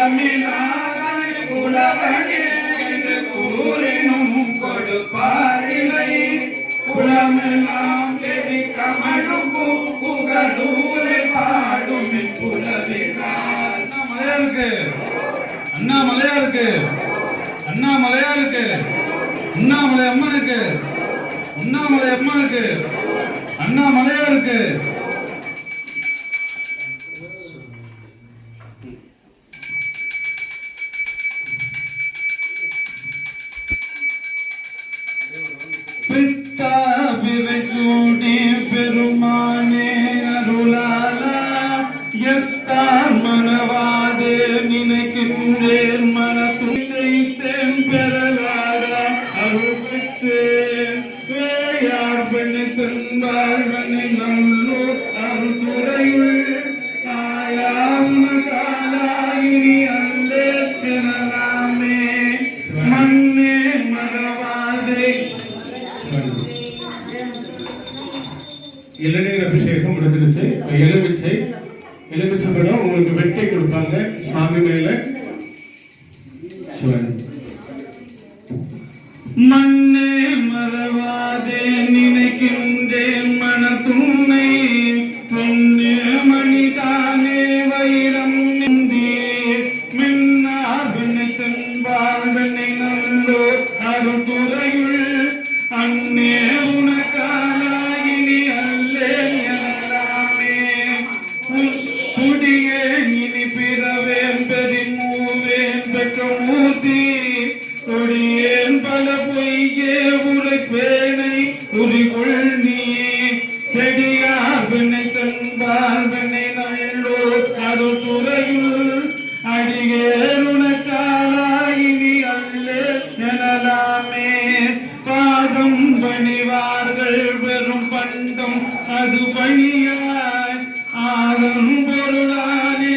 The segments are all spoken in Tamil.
புலமிலாதனை புலவனே என்று கூறினும் கொடுப்பாரில்லை புலமெல்லாம் எரி கமழும் பூ- புகழூரை பாடும் புலவினார் மலையா இருக்கு அண்ணா மலையா இருக்கு அண்ணா மலையா இருக்கு அம்மனுக்கு அண்ணாமலை அம்மனுக்கு அண்ணா மலையா இருக்கு பித்தா பெருமானே அருளாலா எத்தார் மனவாதே நினைக்கின்றேன் மனசு. பெறலாக எலுமிச்சம்பழம் உங்களுக்கு வெட்டை கொடுப்பாங்க. சாமி மேலே. குறிகொள் நீ செடியார் பெண்ணை தன்பார் பெண்ணை நல்லோ அது துறையுள் அடிகேருனக்காலாயினி அல்லே எனலாமே. பாதம் பணிவார்கள் பெரும் பண்டம் அது பணியாய். ஆதம் பொருளானே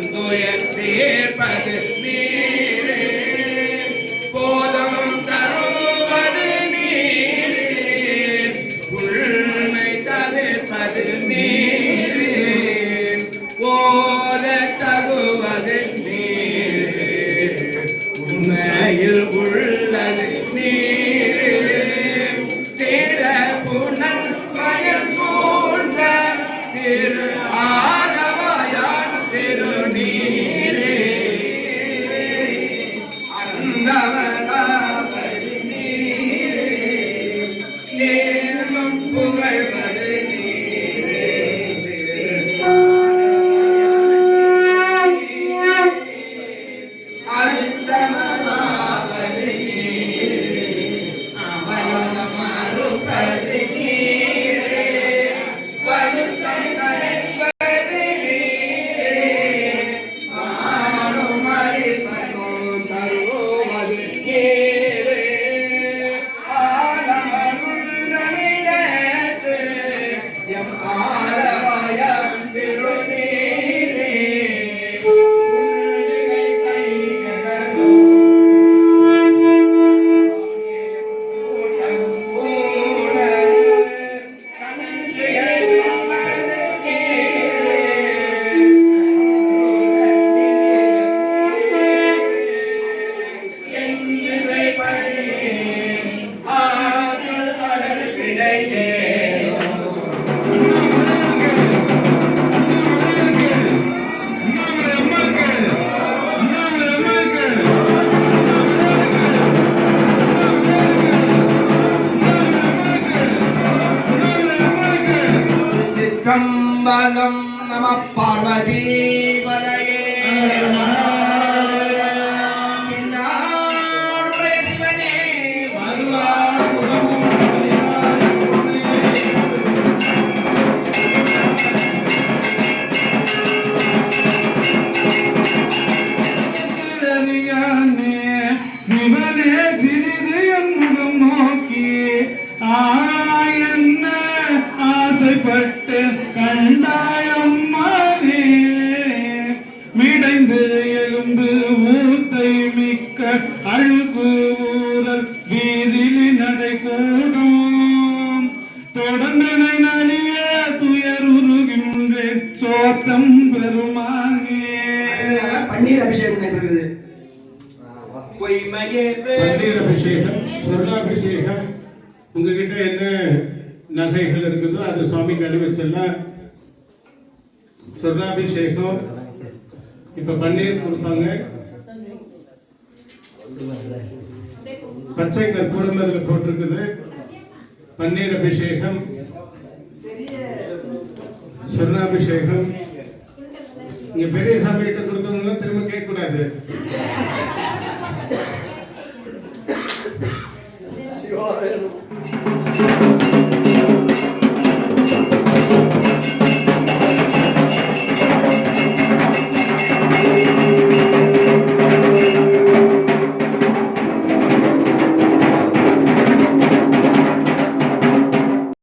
Santo y el புகழ்வதே நீ கம்பலம் நம பார்வதி வரையே பன்னீர் அபிஷேகம் சொர்ணாபிஷேகம். உங்ககிட்ட என்ன நகைகள் இருக்குதோ அது சுவாமிக்கு அணிவிச்செல்லாம் சொர்ணாபிஷேகம். இப்ப பன்னீர் கொடுப்பாங்க. பச்சை கற்பூரம் அதுல போட்டிருக்குது. பன்னீர் அபிஷேகம். சொர்ணாபிஷேகம். இங்க பெரிய சாமி கிட்ட கொடுத்தவங்க திரும்ப கேட்க கூடாது